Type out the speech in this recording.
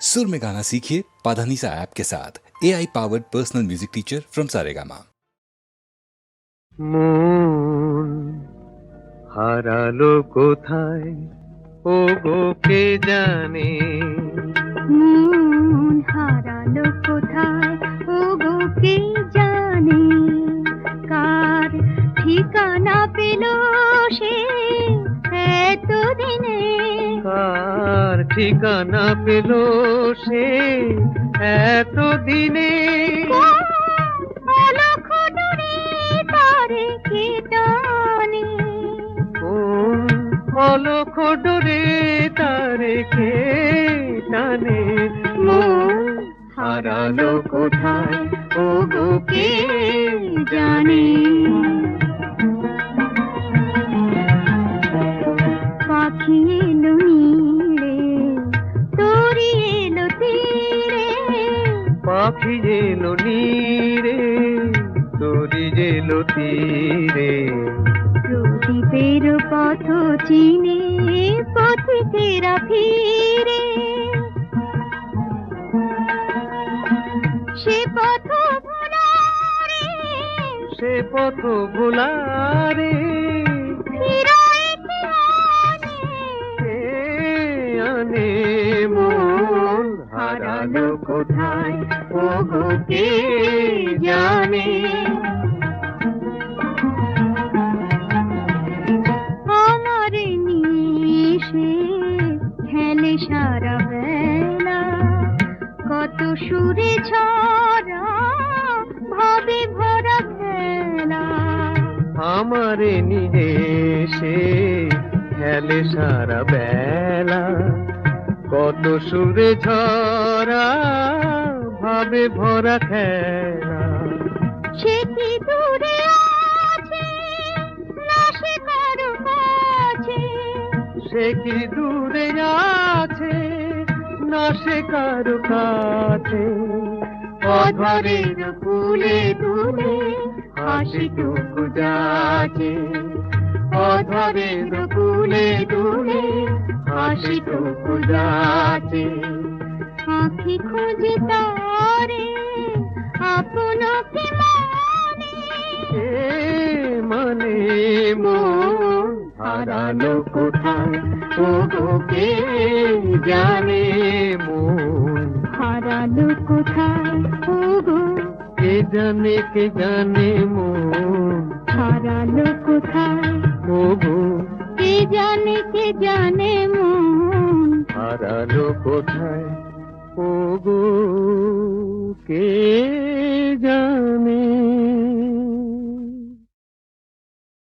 सुर में गाना सीखिए पाधानीसा ऐप के साथ A I powered personal music teacher from Saregama মন হারালো কোথায় ও গো কে জানে মন হারালো কোথায় ও গো কে জানে কার ঠিকানা পেল সে এতদিনে কার ঠিকানা পেল সে এত দিনে অলখ ডোরে তারে কে টানে হারালো কোথায় ও গো কে জানে। পাখি এলো নীরে তোরি এলো তীরে। প্রদীপের পথ চিনে পথিকেরা ফিরে সে পথ ভোলারে সে পথ ভোলারে। আনে? হারালো কোথায়? ও কে জানে? আমার নিশে খেলে সারা বেলা কত সুরে ছড়া ভাবে ভরা খেলা আমার নিজে সে খেলে সারা বেলা কত সুরে ঝরা ভাবে ভরা খেলা। সে কি দূরে আছে? না সে কারও কাছে। সে কি দূরে আছে? না সে কারও কাছে। অধরের ফুলে তুলে হাসিটুকু যাচ্ছে অধরের ফুলে তুলে আঁখি খুঁজে তারে আপনাকে মানে। মানে হারালো কোথায়? ও কে জানে মন? হারালো কোথায়? ও গো কে জানে কে জানে মন? হারালো কোথায়? ও গো কে জানে কে জানে মন হারালো কোথায়? ও গো কে